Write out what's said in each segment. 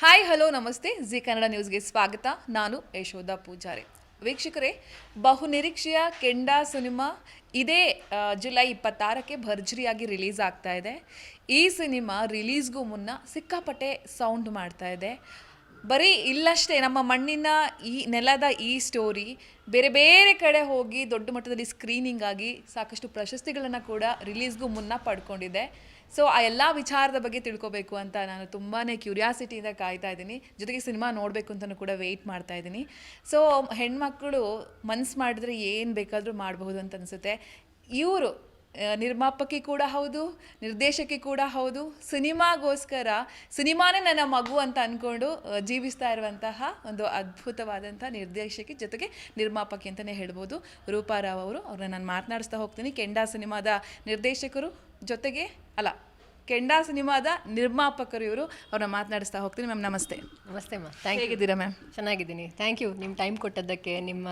Hi hello ನಮಸ್ತೆ. G Kannada ನ್ಯೂಸ್ಗೆ ಸ್ವಾಗತ. ನಾನು ಯಶೋಧ ಪೂಜಾರಿ. ವೀಕ್ಷಕರೇ, ಬಹುನಿರೀಕ್ಷೆಯ ಕೆಂಡ ಸಿನಿಮಾ ಇದೇ ಜುಲೈ ಇಪ್ಪತ್ತಾರಕ್ಕೆ ಭರ್ಜರಿಯಾಗಿ ರಿಲೀಸ್ ಆಗ್ತಾ ಇದೆ. ಈ ಸಿನಿಮಾ ರಿಲೀಸ್ಗೂ ಮುನ್ನ ಸಿಕ್ಕಾಪಟ್ಟೆ ಸೌಂಡ್ ಮಾಡ್ತಾ ಇದೆ. ಬರೀ ಇಲ್ಲಷ್ಟೇ, ನಮ್ಮ ಮಣ್ಣಿನ ಈ ನೆಲದ ಈ ಸ್ಟೋರಿ ಬೇರೆ ಬೇರೆ ಕಡೆ ಹೋಗಿ ದೊಡ್ಡ ಮಟ್ಟದಲ್ಲಿ ಸ್ಕ್ರೀನಿಂಗ್ ಆಗಿ ಸಾಕಷ್ಟು ಪ್ರಶಸ್ತಿಗಳನ್ನು ಕೂಡ ರಿಲೀಸ್ಗೂ ಮುನ್ನ ಪಡ್ಕೊಂಡಿದೆ. ಸೊ ಆ ಎಲ್ಲ ವಿಚಾರದ ಬಗ್ಗೆ ತಿಳ್ಕೊಬೇಕು ಅಂತ ನಾನು ತುಂಬಾ ಕ್ಯೂರಿಯಾಸಿಟಿಯಿಂದ ಕಾಯ್ತಾ ಇದ್ದೀನಿ. ಜೊತೆಗೆ ಸಿನಿಮಾ ನೋಡಬೇಕು ಅಂತಲೂ ಕೂಡ ವೆಯ್ಟ್ ಮಾಡ್ತಾ ಇದ್ದೀನಿ. ಸೊ ಹೆಣ್ಮಕ್ಳು ಮನ್ಸು ಮಾಡಿದ್ರೆ ಏನು ಬೇಕಾದರೂ ಮಾಡಬಹುದು ಅಂತ ಅನಿಸುತ್ತೆ. ಇವರು ನಿರ್ಮಾಪಕಿ ಕೂಡ ಹೌದು ನಿರ್ದೇಶಕಿ ಕೂಡ ಹೌದು. ಸಿನಿಮಾಗೋಸ್ಕರ ಸಿನಿಮಾನೇ ನನ್ನ ಮಗು ಅಂತ ಅಂದ್ಕೊಂಡು ಜೀವಿಸ್ತಾ ಇರುವಂತಹ ಒಂದು ಅದ್ಭುತವಾದಂಥ ನಿರ್ದೇಶಕಿ ಜೊತೆಗೆ ನಿರ್ಮಾಪಕಿ ಅಂತಲೇ ಹೇಳ್ಬೋದು. ರೂಪಾರಾವ್ ಅವರು ಅವ್ರನ್ನ ನಾನು ಮಾತನಾಡಿಸ್ತಾ ಹೋಗ್ತೀನಿ. ಕೆಂಡಾ ಸಿನಿಮಾದ ನಿರ್ದೇಶಕರು ಜೊತೆಗೆ ಅಲ್ಲ ಕೆಂಡಾ ಸಿನಿಮಾದ ನಿರ್ಮಾಪಕರು ಇವರು. ಅವ್ರನ್ನ ಮಾತನಾಡಿಸ್ತಾ ಹೋಗ್ತೀನಿ. ಮ್ಯಾಮ್ ನಮಸ್ತೆ. ನಮಸ್ತೆ ಮ್ಯಾಮ್. ಥ್ಯಾಂಕ್ ಯು ಹೇಗಿದ್ದೀರಾ ಮ್ಯಾಮ್? ಚೆನ್ನಾಗಿದ್ದೀನಿ. ಥ್ಯಾಂಕ್ ಯು ನಿಮ್ಮ ಟೈಮ್ ಕೊಟ್ಟದ್ದಕ್ಕೆ ನಿಮ್ಮ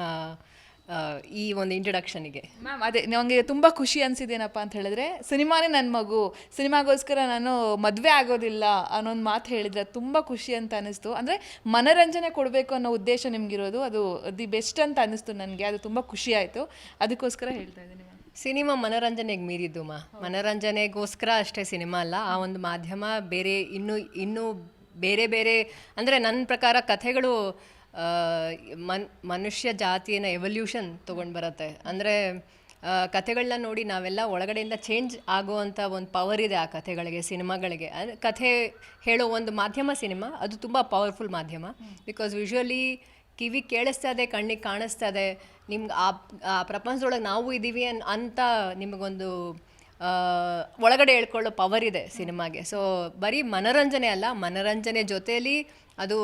ಈ ಒಂದು ಇಂಟ್ರಡಕ್ಷನಿಗೆ ಮ್ಯಾಮ್ ಅದೇ ನನಗೆ ತುಂಬ ಖುಷಿ ಅನಿಸಿದೇನಪ್ಪ ಅಂತ ಹೇಳಿದ್ರೆ ಸಿನಿಮಾನೇ ನನ್ನ ಮಗು. ಸಿನಿಮಾಗೋಸ್ಕರ ನಾನು ಮದುವೆ ಆಗೋದಿಲ್ಲ ಅನ್ನೋ ಒಂದು ಮಾತು ಹೇಳಿದ್ರೆ ತುಂಬ ಖುಷಿ ಅಂತ ಅನ್ನಿಸ್ತು ಅಂದರೆ ಮನರಂಜನೆ ಕೊಡಬೇಕು ಅನ್ನೋ ಉದ್ದೇಶ ನಿಮಗಿರೋದು ಅದು ದಿ ಬೆಸ್ಟ್ ಅಂತ ಅನ್ನಿಸ್ತು ನನಗೆ. ಅದು ತುಂಬ ಖುಷಿ ಆಯಿತು. ಅದಕ್ಕೋಸ್ಕರ ಹೇಳ್ತಾ ಇದ್ದೀನಿ ಸಿನಿಮಾ ಮನೋರಂಜನೆಗೆ ಮೀರಿದ್ದು ಮಾ. ಮನೋರಂಜನೆಗೋಸ್ಕರ ಅಷ್ಟೇ ಸಿನಿಮಾ ಅಲ್ಲ ಆ ಒಂದು ಮಾಧ್ಯಮ ಬೇರೆ ಇನ್ನೂ ಇನ್ನೂ ಬೇರೆ ಬೇರೆ ಅಂದರೆ ನನ್ನ ಪ್ರಕಾರ ಕಥೆಗಳು ಮನ್, ಮನುಷ್ಯ ಜಾತಿಯನ್ನು ಎವಲ್ಯೂಷನ್ ತೊಗೊಂಡು ಬರುತ್ತೆ. ಅಂದರೆ ಕಥೆಗಳನ್ನ ನೋಡಿ ನಾವೆಲ್ಲ ಒಳಗಡೆಯಿಂದ ಚೇಂಜ್ ಆಗುವಂಥ ಒಂದು ಪವರ್ ಇದೆ ಆ ಕಥೆಗಳಿಗೆ, ಸಿನಿಮಾಗಳಿಗೆ. ಅಂದರೆ ಕಥೆ ಹೇಳೋ ಒಂದು ಮಾಧ್ಯಮ ಸಿನಿಮಾ, ಅದು ತುಂಬ ಪವರ್ಫುಲ್ ಮಾಧ್ಯಮ. ಬಿಕಾಸ್ ವಿಶ್ವಲಿ ಕಿವಿ ಕೇಳಿಸ್ತಾ ಇದೆ, ಕಣ್ಣಿಗೆ ಕಾಣಿಸ್ತಾ ಇದೆ. ನಿಮ್ಗೆ ಆ ಆ ಪ್ರಪಂಚದೊಳಗೆ ನಾವು ಇದ್ದೀವಿ ಅನ್, ಅಂತ ನಿಮಗೊಂದು ಒಳಗಡೆ ಹೇಳ್ಕೊಳ್ಳೋ ಪವರ್ ಇದೆ ಸಿನಿಮಾಗೆ. ಸೊ ಬರೀ ಮನೋರಂಜನೆ ಅಲ್ಲ, ಮನೋರಂಜನೆ ಜೊತೆಯಲ್ಲಿ ಅದು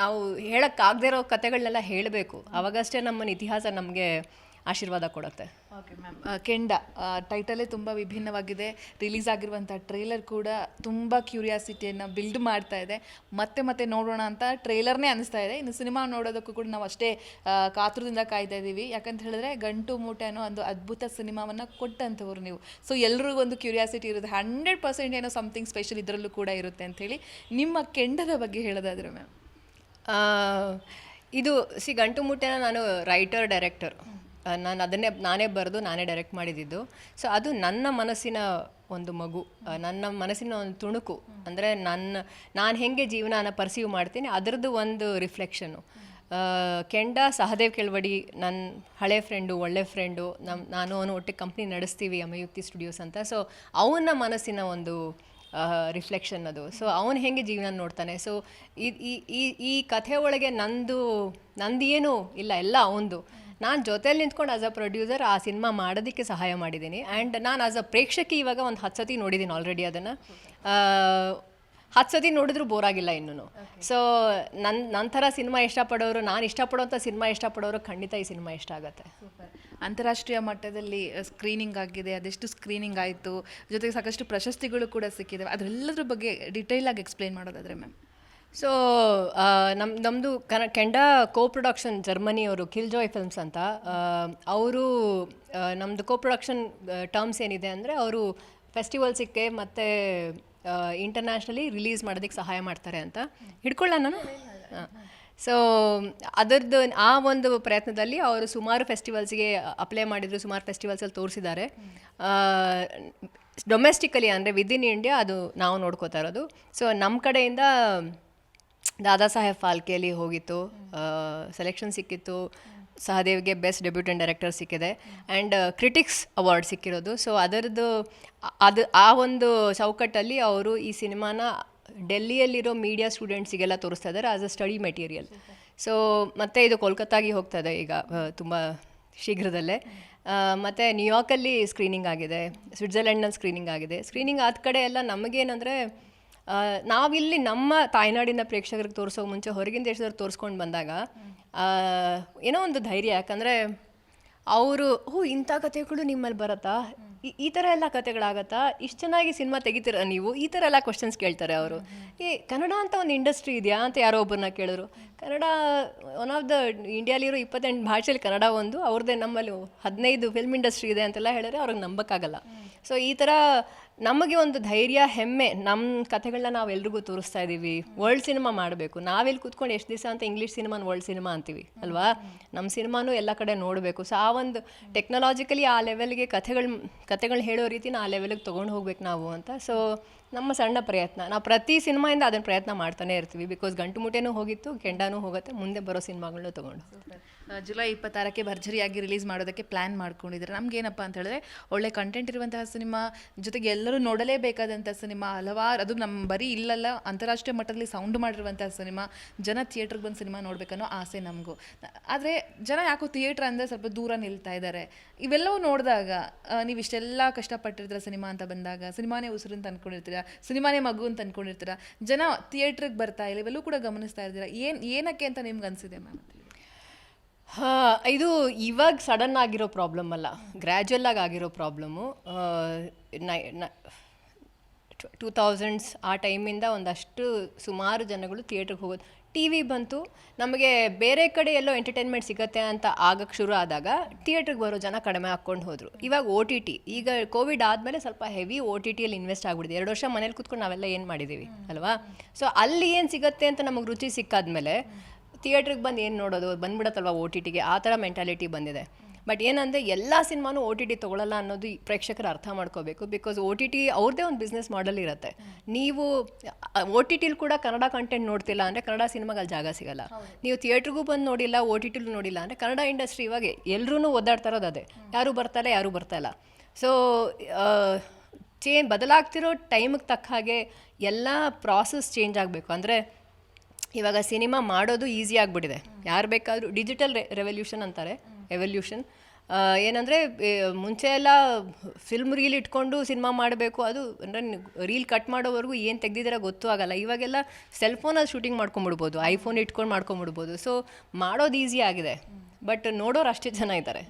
ನಾವು ಹೇಳೋಕ್ಕಾಗದೇ ಇರೋ ಕಥೆಗಳನ್ನೆಲ್ಲ ಹೇಳಬೇಕು. ಅವಾಗಷ್ಟೇ ನಮ್ಮನ್ನು ಇತಿಹಾಸ ನಮಗೆ ಆಶೀರ್ವಾದ ಕೊಡುತ್ತೆ. ಓಕೆ ಮ್ಯಾಮ್ ಕೆಂಡ ಟೈಟಲೇ ತುಂಬ ವಿಭಿನ್ನವಾಗಿದೆ. ರಿಲೀಸ್ ಆಗಿರುವಂಥ ಟ್ರೇಲರ್ ಕೂಡ ತುಂಬ ಕ್ಯೂರಿಯಾಸಿಟಿಯನ್ನು ಬಿಲ್ಡ್ ಮಾಡ್ತಾ ಇದೆ. ಮತ್ತೆ ಮತ್ತೆ ನೋಡೋಣ ಅಂತ ಟ್ರೇಲರ್ನೇ ಅನಿಸ್ತಾ ಇದೆ. ಇನ್ನು ಸಿನಿಮಾ ನೋಡೋದಕ್ಕೂ ಕೂಡ ನಾವು ಅಷ್ಟೇ ಕಾತುರದಿಂದ ಕಾಯ್ತಾ ಇದ್ದೀವಿ ಯಾಕಂತ ಹೇಳಿದ್ರೆ ಗಂಟು ಮೂಟೆ ಅನ್ನೋ ಒಂದು ಅದ್ಭುತ ಸಿನಿಮಾವನ್ನು ಕೊಟ್ಟಂಥವ್ರು ನೀವು. ಸೊ ಎಲ್ರಿಗೂ ಒಂದು ಕ್ಯೂರಿಯಾಸಿಟಿ ಇರುತ್ತೆ. ಹಂಡ್ರೆಡ್ ಪರ್ಸೆಂಟ್ ಏನೋ ಸಮಥಿಂಗ್ ಸ್ಪೆಷಲ್ ಇದರಲ್ಲೂ ಕೂಡ ಇರುತ್ತೆ ಅಂಥೇಳಿ ನಿಮ್ಮ ಕೆಂಡದ ಬಗ್ಗೆ ಹೇಳೋದಾದ್ರೆ ಮ್ಯಾಮ್ ಇದು, ಸಿ, ಗಂಟು ಮುಟ್ಟೆನ ನಾನು ರೈಟರ್ ಡೈರೆಕ್ಟರ್ ನಾನು ಅದನ್ನೇ, ನಾನೇ ಬರೆದು ನಾನೇ ಡೈರೆಕ್ಟ್ ಮಾಡಿದ್ದು ಸೊ ಅದು ನನ್ನ ಮನಸ್ಸಿನ ಒಂದು ಮಗು. ನನ್ನ ಮನಸ್ಸಿನ ಒಂದು ತುಣುಕು. ಅಂದರೆ ನನ್ನ, ನಾನು ಹೆಂಗೆ ಜೀವನನ ಪರ್ಸೀವ್ ಮಾಡ್ತೀನಿ, ಅದರದ್ದು ಒಂದು ರಿಫ್ಲೆಕ್ಷನು ಕೆಂಡ ಸಹದೇವ್ ಕೆಳವಡಿ ನನ್ನ ಹಳೆ ಫ್ರೆಂಡು ಒಳ್ಳೆ ಫ್ರೆಂಡು ನಮ್ಮ ನಾನು ಅವನು ಒಟ್ಟಿಗೆ ಕಂಪ್ನಿ ನಡೆಸ್ತೀವಿ ಅಮಯುಕ್ತಿ ಸ್ಟುಡಿಯೋಸ್ ಅಂತ. ಸೊ ಅವನ ಮನಸ್ಸಿನ ಒಂದು ರಿಫ್ಲೆಕ್ಷನ್ ಅದು. ಸೊ ಅವನು ಹೆಂಗೆ ಜೀವನ ನೋಡ್ತಾನೆ? ಸೊ ಈ, ಈ- ಈ ಕಥೆ ಒಳಗೆ ನಂದು ನಂದು ಏನು ಇಲ್ಲ, ಎಲ್ಲ ಅವನದು ನಾನು ಜೊತೆಯಲ್ಲಿ ನಿಂತ್ಕೊಂಡು ಆಸ್ ಅ ಪ್ರೊಡ್ಯೂಸರ್ ಆ ಸಿನಿಮಾ ಮಾಡೋದಕ್ಕೆ ಸಹಾಯ ಮಾಡಿದ್ದೀನಿ. ಆ್ಯಂಡ್ ನಾನು ಆಸ್ ಅ ಪ್ರೇಕ್ಷಕಿ ಇವಾಗ ಒಂದು ಹತ್ತು ಸತಿ ನೋಡಿದ್ದೀನಿ ಆಲ್ರೆಡಿ ಅದನ್ನು. ಹತ್ತು ಸತಿ ನೋಡಿದ್ರು ಬೋರ್ ಆಗಿಲ್ಲ ಇನ್ನೂ ಸೊ ನನ್ನ ನನ್ನ ಥರ ಸಿನಿಮಾ ಇಷ್ಟಪಡೋರು ನಾನು ಇಷ್ಟಪಡೋಂಥ ಸಿನಿಮಾ ಇಷ್ಟಪಡೋರು ಖಂಡಿತ ಈ ಸಿನಿಮಾ ಇಷ್ಟ ಆಗುತ್ತೆ. ಅಂತಾರಾಷ್ಟ್ರೀಯ ಮಟ್ಟದಲ್ಲಿ ಸ್ಕ್ರೀನಿಂಗ್ ಆಗಿದೆ ಅದೆಷ್ಟು ಸ್ಕ್ರೀನಿಂಗ್ ಆಯಿತು ಜೊತೆಗೆ ಸಾಕಷ್ಟು ಪ್ರಶಸ್ತಿಗಳು ಕೂಡ ಸಿಕ್ಕಿದೆ ಅದೆಲ್ಲದ್ರ ಬಗ್ಗೆ ಡಿಟೇಲ್ ಆಗಿ ಎಕ್ಸ್ಪ್ಲೈನ್ ಮಾಡೋದಾದ್ರೆ ಮ್ಯಾಮ್ ಸೊ ನಮ್ಮ ನಮ್ಮದು ಕನ ಕೆಂಡ ಕೋ ಪ್ರೊಡಕ್ಷನ್ ಜರ್ಮನಿಯವರು ಕಿಲ್ ಜಾಯ್ ಫಿಲ್ಮ್ಸ್ ಅಂತ ಅವರು ನಮ್ಮದು ಕೋ ಪ್ರೊಡಕ್ಷನ್ ಟರ್ಮ್ಸ್ ಏನಿದೆ ಅಂದರೆ ಅವರು ಫೆಸ್ಟಿವಲ್ಸಿಗೆ ಮತ್ತು ಇಂಟರ್ನ್ಯಾಷನಲಿ ರಿಲೀಸ್ ಮಾಡೋದಕ್ಕೆ ಸಹಾಯ ಮಾಡ್ತಾರೆ ಅಂತ. ಹಿಡ್ಕೊಳ್ಳ ನಾನು? ಸೊ ಅದರದ್ದು ಆ ಒಂದು ಪ್ರಯತ್ನದಲ್ಲಿ ಅವರು ಸುಮಾರು ಫೆಸ್ಟಿವಲ್ಸ್ಗೆ ಅಪ್ಲೈ ಮಾಡಿದ್ರು, ಸುಮಾರು ಫೆಸ್ಟಿವಲ್ಸಲ್ಲಿ ತೋರಿಸಿದ್ದಾರೆ. ಡೊಮೆಸ್ಟಿಕಲಿ ಅಂದರೆ ವಿದಿನ್ ಇಂಡಿಯಾ ಅದು ನಾವು ನೋಡ್ಕೋತಾ ಇರೋದು. ಸೊ ನಮ್ಮ ಕಡೆಯಿಂದ ದಾದಾ ಸಾಹೇಬ್ ಫಾಲ್ಕೆಯಲ್ಲಿ ಹೋಗಿತ್ತು ಸೆಲೆಕ್ಷನ್ ಸಿಕ್ಕಿತ್ತು. ಸಹದೇವ್ಗೆ ಬೆಸ್ಟ್ ಡೆಬ್ಯೂಟೆಂಟ್ ಡೈರೆಕ್ಟರ್ ಸಿಕ್ಕಿದೆ. ಆ್ಯಂಡ್ ಕ್ರಿಟಿಕ್ಸ್ ಅವಾರ್ಡ್ ಸಿಕ್ಕಿರೋದು. ಸೊ ಅದರದ್ದು ಅದು, ಆ ಒಂದು ಚೌಕಟ್ಟಲ್ಲಿ ಅವರು ಈ ಸಿನಿಮಾನ ಡೆಲ್ಲಿಯಲ್ಲಿರೋ ಮೀಡಿಯಾ ಸ್ಟೂಡೆಂಟ್ಸಿಗೆಲ್ಲ ತೋರಿಸ್ತಾ ಇದ್ದಾರೆ as a study material so ಮತ್ತೆ ಇದು ಕೋಲ್ಕತ್ತಾಗೆ ಹೋಗ್ತಾ ಇದೆ ಈಗ ತುಂಬ ಶೀಘ್ರದಲ್ಲೇ. ಮತ್ತು ನ್ಯೂಯಾರ್ಕಲ್ಲಿ ಸ್ಕ್ರೀನಿಂಗ್ ಆಗಿದೆ. ಸ್ವಿಟ್ಜರ್ಲೆಂಡ್ನಲ್ಲಿ ಸ್ಕ್ರೀನಿಂಗ್ ಆಗಿದೆ. ಸ್ಕ್ರೀನಿಂಗ್ ಆದ ಕಡೆ ಎಲ್ಲ ನಮಗೇನಂದರೆ ನಾವಿಲ್ಲಿ ನಮ್ಮ ತಾಯ್ನಾಡಿನ ಪ್ರೇಕ್ಷಕರಿಗೆ ತೋರಿಸೋ ಮುಂಚೆ ಹೊರಗಿನ ದೇಶದವ್ರು ತೋರಿಸ್ಕೊಂಡು ಬಂದಾಗ ಏನೋ ಒಂದು ಧೈರ್ಯ, ಯಾಕಂದರೆ ಅವರು, ಓ, ಇಂಥ ಕಥೆಗಳು ನಿಮ್ಮಲ್ಲಿ ಬರುತ್ತಾ? ಈ- ಈ ಥರ ಎಲ್ಲ ಕಥೆಗಳಾಗತ್ತಾ? ಇಷ್ಟು ಚೆನ್ನಾಗಿ ಸಿನಿಮಾ ತೆಗಿತೀರ ನೀವು? ಈ ಥರ ಎಲ್ಲ ಕ್ವಶನ್ಸ್ ಕೇಳ್ತಾರೆ ಅವರು. ಈ ಕನ್ನಡ ಅಂತ ಒಂದು ಇಂಡಸ್ಟ್ರಿ ಇದೆಯಾ? ಅಂತ ಯಾರೋ ಒಬ್ಬರನ್ನ ಕೇಳಿದ್ರು. ಕನ್ನಡ ಒನ್ ಆಫ್ ದ ಇಂಡಿಯಾಲಿರೋ ಇಪ್ಪತ್ತೆಂಟು ಭಾಷೆಯಲ್ಲಿ ಕನ್ನಡ ಒಂದು ಅವ್ರದ್ದೇ ನಮ್ಮಲ್ಲಿ ಹದಿನೈದು ಫಿಲ್ಮ್ ಇಂಡಸ್ಟ್ರಿ ಇದೆ ಅಂತೆಲ್ಲ ಹೇಳಿದ್ರೆ ಅವ್ರಿಗೆ ನಂಬಕ್ಕಾಗಲ್ಲ. ಸೊ ಈ ಥರ ನಮಗೆ ಒಂದು ಧೈರ್ಯ, ಹೆಮ್ಮೆ ನಮ್ಮ ಕಥೆಗಳನ್ನ ನಾವು ಎಲ್ರಿಗೂ ತೋರಿಸ್ತಾ ಇದ್ದೀವಿ ವರ್ಲ್ಡ್ ಸಿನಿಮಾ ಮಾಡಬೇಕು. ನಾವೆಲ್ಲಿ ಕೂತ್ಕೊಂಡು ಎಷ್ಟು ದಿವಸ ಅಂತ ಇಂಗ್ಲೀಷ್ ಸಿನಿಮಾನ ವರ್ಲ್ಡ್ ಸಿನಿಮಾ ಅಂತೀವಿ, ಅಲ್ವಾ? ನಮ್ಮ ಸಿನಿಮಾನು ಎಲ್ಲ ಕಡೆ ನೋಡಬೇಕು. ಸೊ ಆ ಒಂದು ಟೆಕ್ನಾಲಜಿಕಲಿ ಆ ಲೆವೆಲ್ಗೆ ಕಥೆಗಳು ಕಥೆಗಳು ಹೇಳೋ ರೀತಿನ ಆ ಲೆವೆಲ್ಗೆ ತೊಗೊಂಡು ಹೋಗ್ಬೇಕು ನಾವು ಅಂತ. ಸೊ ನಮ್ಮ ಸಣ್ಣ ಪ್ರಯತ್ನ. ನಾವು ಪ್ರತಿ ಸಿನಿಮಾಯಿಂದ ಅದನ್ನು ಪ್ರಯತ್ನ ಮಾಡ್ತಾನೆ ಇರ್ತೀವಿ. ಬಿಕಾಸ್ ಗಂಟು ಮುಟೆನೂ ಹೋಗಿತ್ತು, ಕೆಂಡನೂ ಹೋಗುತ್ತೆ, ಮುಂದೆ ಬರೋ ಸಿನಿಮಾಗಳನ್ನ ತೊಗೊಂಡು. ಜುಲೈ ಇಪ್ಪತ್ತಾರಕ್ಕೆ ಭರ್ಜರಿಯಾಗಿ ರಿಲೀಸ್ ಮಾಡೋದಕ್ಕೆ ಪ್ಲ್ಯಾನ್ ಮಾಡ್ಕೊಂಡಿದ್ದಾರೆ. ನಮ್ಗೇನಪ್ಪ ಅಂತ ಹೇಳಿದ್ರೆ, ಒಳ್ಳೆ ಕಂಟೆಂಟ್ ಇರುವಂತಹ ಸಿನಿಮಾ, ಜೊತೆಗೆ ಎಲ್ಲರೂ ನೋಡಲೇಬೇಕಾದಂಥ ಸಿನಿಮಾ, ಹಲವಾರು, ಅದು ನಮ್ಮ ಬರೀ ಇಲ್ಲಲ್ಲ, ಅಂತಾರಾಷ್ಟ್ರೀಯ ಮಟ್ಟದಲ್ಲಿ ಸೌಂಡ್ ಮಾಡಿರುವಂತಹ ಸಿನಿಮಾ, ಜನ ಥಿಯೇಟ್ರಿಗೆ ಬಂದು ಸಿನಿಮಾ ನೋಡಬೇಕನ್ನೋ ಆಸೆ ನಮಗೂ. ಆದರೆ ಜನ ಯಾಕೋ ಥಿಯೇಟ್ರ್ ಅಂದರೆ ಸ್ವಲ್ಪ ದೂರ ನಿಲ್ತಾ ಇದ್ದಾರೆ. ಇವೆಲ್ಲವೂ ನೋಡಿದಾಗ ನೀವು ಇಷ್ಟೆಲ್ಲ ಕಷ್ಟಪಟ್ಟಿರ್ತೀರ ಸಿನಿಮಾ ಅಂತ ಬಂದಾಗ, ಸಿನಿಮಾನೇ ಉಸಿರು ಅಂತ ಅಂದ್ಕೊಂಡಿರ್ತೀರ ಸಿನಿಮಾನೇ ಮಗು ಅಂತ ಅಂದ್ಕೊಂಡಿರ್ತೀರ ಜನ ಥಿಯೇಟ್ರಿಗೆ ಬರ್ತಾ ಇಲ್ಲ ಇವೆಲ್ಲೂ ಕೂಡ ಗಮನಿಸ್ತಾ ಇರ್ತೀರ. ಏನು, ಏನಕ್ಕೆ ಅಂತ ನಿಮ್ಗೆ ಅನಿಸಿದೆ ಮ್ಯಾಮ್? ಹಾಂ, ಇದು ಇವಾಗ ಸಡನ್ ಆಗಿರೋ ಪ್ರಾಬ್ಲಮ್ ಅಲ್ಲ. ಗ್ರ್ಯಾಜುವಲ್ ಆಗಿ ಆಗಿರೋ ಪ್ರಾಬ್ಲಮ್ಮು ಟೂ ತೌಸಂಡ್ಸ್ ಆ ಟೈಮಿಂದ ಒಂದಷ್ಟು ಸುಮಾರು ಜನಗಳು ಥಿಯೇಟ್ರಿಗೆ ಹೋಗೋದು ಟಿ ವಿ ಬಂತು, ನಮಗೆ ಬೇರೆ ಕಡೆ ಎಲ್ಲೋ ಎಂಟರ್ಟೈನ್ಮೆಂಟ್ ಸಿಗತ್ತೆ ಅಂತ ಆಗಕ್ಕೆ ಶುರು ಆದಾಗ ಥಿಯೇಟ್ರಿಗೆ ಬರೋ ಜನ ಕಡಿಮೆ ಹಾಕ್ಕೊಂಡು ಹೋದರು. ಇವಾಗ ಓ ಟಿ ಟಿ ಈಗ ಕೋವಿಡ್ ಆದಮೇಲೆ ಸ್ವಲ್ಪ ಹೆವಿ ಓ ಟಿ ಟಿಯಲ್ಲಿ ಇನ್ವೆಸ್ಟ್ ಆಗ್ಬಿಟ್ಟಿದೆ ಎರಡು ವರ್ಷ ಮನೇಲಿ ಕೂತ್ಕೊಂಡು ನಾವೆಲ್ಲ ಏನು ಮಾಡಿದ್ದೀವಿ ಅಲ್ವಾ? ಸೊ ಅಲ್ಲಿ ಏನು ಸಿಗುತ್ತೆ ಅಂತ ನಮಗೆ ರುಚಿ ಸಿಕ್ಕಾದ್ಮೇಲೆ ಥಿಯೇಟ್ರಿಗೆ ಬಂದು ಏನು ನೋಡೋದು? ಬಂದ್ಬಿಡತ್ತಲ್ವ ಓ ಟಿ ಟಿಗೆ ಆ ಥರ ಮೆಂಟಾಲಿಟಿ ಬಂದಿದೆ. ಬಟ್ ಏನಂದರೆ ಎಲ್ಲ ಸಿನಿಮಾನು ಓ ಟಿ ಟಿ ತೊಗೊಳಲ್ಲ ಅನ್ನೋದು ಪ್ರೇಕ್ಷಕರು ಅರ್ಥ ಮಾಡ್ಕೋಬೇಕು. ಬಿಕಾಸ್ ಓ ಟಿ ಟಿ ಅವ್ರದ್ದೇ ಒಂದು ಬಿಸ್ನೆಸ್ ಮಾಡಲ್ ಇರುತ್ತೆ. ನೀವು ಓ ಟಿ ಟಿಲಿ ಕೂಡ ಕನ್ನಡ ಕಂಟೆಂಟ್ ನೋಡ್ತಿಲ್ಲ ಅಂದರೆ ಕನ್ನಡ ಸಿನಿಮಾಗೆ ಅಲ್ಲಿ ಜಾಗ ಸಿಗಲ್ಲ. ನೀವು ಥಿಯೇಟ್ರಿಗೂ ಬಂದು ನೋಡಿಲ್ಲ ಓ ಟಿ ಟಿಲೂ ನೋಡಿಲ್ಲ ಅಂದರೆ ಕನ್ನಡ ಇಂಡಸ್ಟ್ರಿ ಇವಾಗ ಎಲ್ಲರೂ ಓದಾಡ್ತಾ ಇರೋದು ಅದೇ. ಯಾರೂ ಬರ್ತಾಯಿಲ್ಲ ಯಾರೂ ಬರ್ತಾಯಿಲ್ಲ. ಸೊ ಚೇ ಬದಲಾಗ್ತಿರೋ ಟೈಮ್ಗೆ ತಕ್ಕ ಹಾಗೆ ಎಲ್ಲ ಪ್ರಾಸೆಸ್ ಚೇಂಜ್ ಆಗಬೇಕು. ಅಂದರೆ ಇವಾಗ ಸಿನಿಮಾ ಮಾಡೋದು ಈಸಿ ಆಗಿಬಿಟ್ಟಿದೆ. ಯಾರು ಬೇಕಾದರೂ ಡಿಜಿಟಲ್ ರೆವಲ್ಯೂಷನ್ ಅಂತಾರೆ. ಎವಲ್ಯೂಷನ್ ಏನಂದರೆ ಮುಂಚೆ ಎಲ್ಲ ಫಿಲ್ಮ್ ರೀಲ್ ಇಟ್ಕೊಂಡು ಸಿನಿಮಾ ಮಾಡಬೇಕು, ಅದು ಅಂದರೆ ರೀಲ್ ಕಟ್ ಮಾಡೋವರೆಗೂ ಏನು ತೆಗ್ದಿದ್ದೀರ ಗೊತ್ತೂ ಆಗಲ್ಲ. ಇವಾಗೆಲ್ಲ ಸೆಲ್ ಫೋನಲ್ಲಿ ಶೂಟಿಂಗ್ ಮಾಡ್ಕೊಂಬಿಡ್ಬೋದು ಐಫೋನ್ ಇಟ್ಕೊಂಡು ಮಾಡ್ಕೊಂಬಿಡ್ಬೋದು. ಸೊ ಮಾಡೋದು ಈಸಿ ಆಗಿದೆ. ಬಟ್ ನೋಡೋರು ಅಷ್ಟೇ ಜನ ಇದ್ದಾರೆ.